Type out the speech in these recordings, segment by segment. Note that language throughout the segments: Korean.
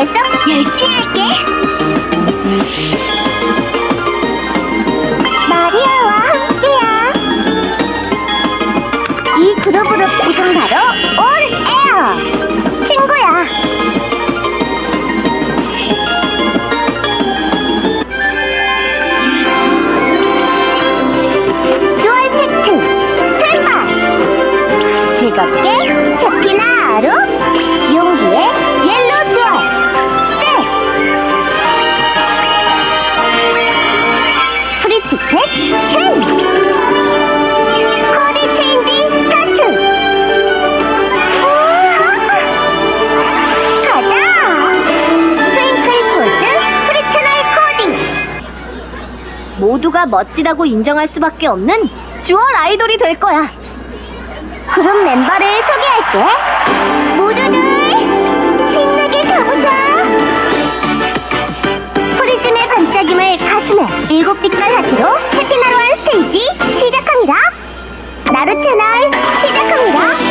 벌써? 열심히 할게. 마리아와 함께야. 이 그룹으로 지금 바로 온 에어 친구야. 주얼 팩트 스탠바이 즐겁게 멋지다고 인정할 수밖에 없는 주얼 아이돌이 될 거야. 그럼 멤버를 소개할게. 모두들 신나게 가보자. 프리즘의 반짝임을 가슴에 일곱 빛깔 하트로 해피나로한 스테이지 시작합니다. 나루 채널 시작합니다.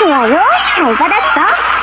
좋아요 잘 받았어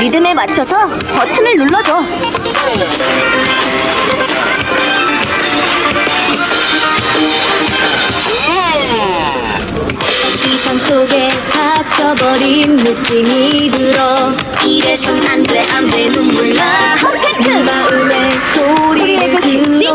리듬에 맞춰서 버튼을 눌러줘. 시선 속에 갇혀버린 느낌이 들어. 이래선 안돼안돼 눈물 나. 마음에 소리를 지르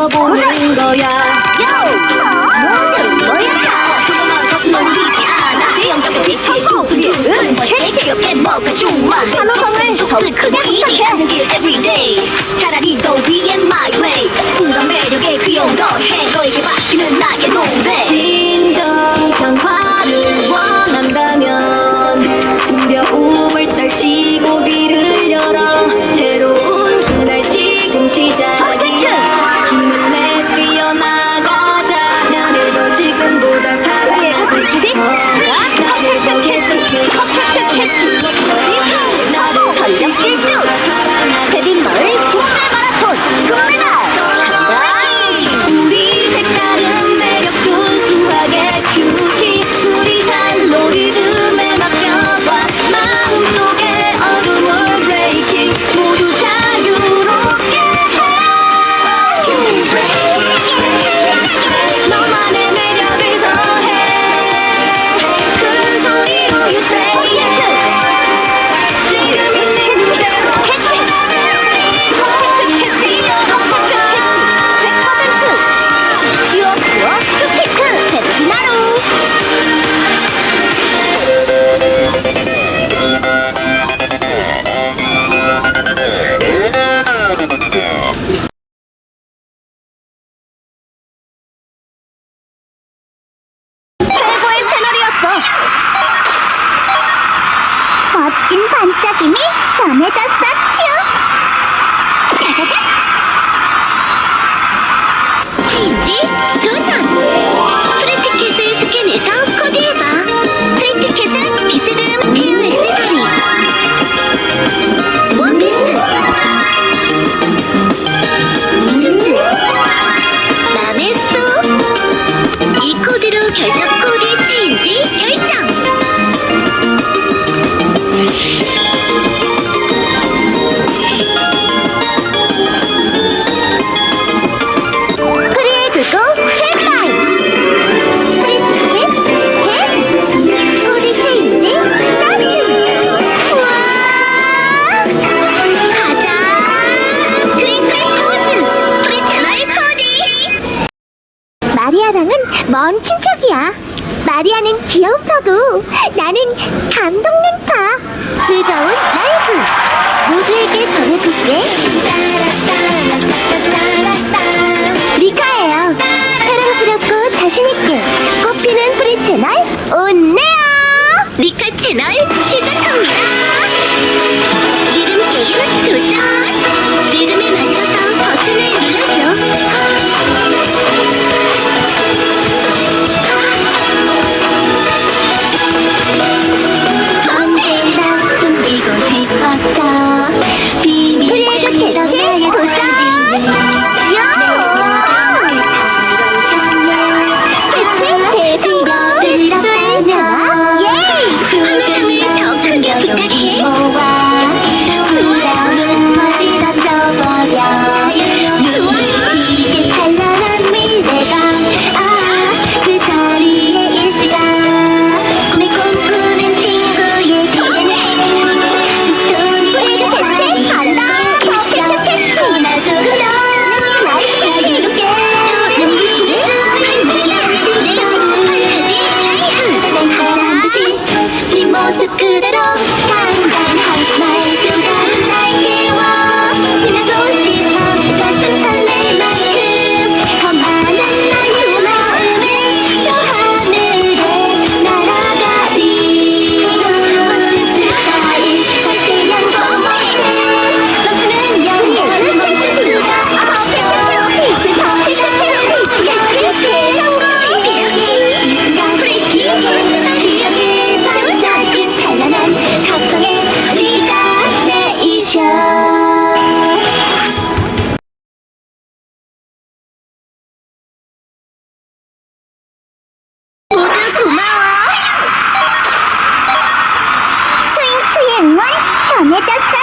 마리아는 귀여운 파고. 나는 감동는 파. 즐거운 라이브. 모두에게 전해줄게. 강해졌어요.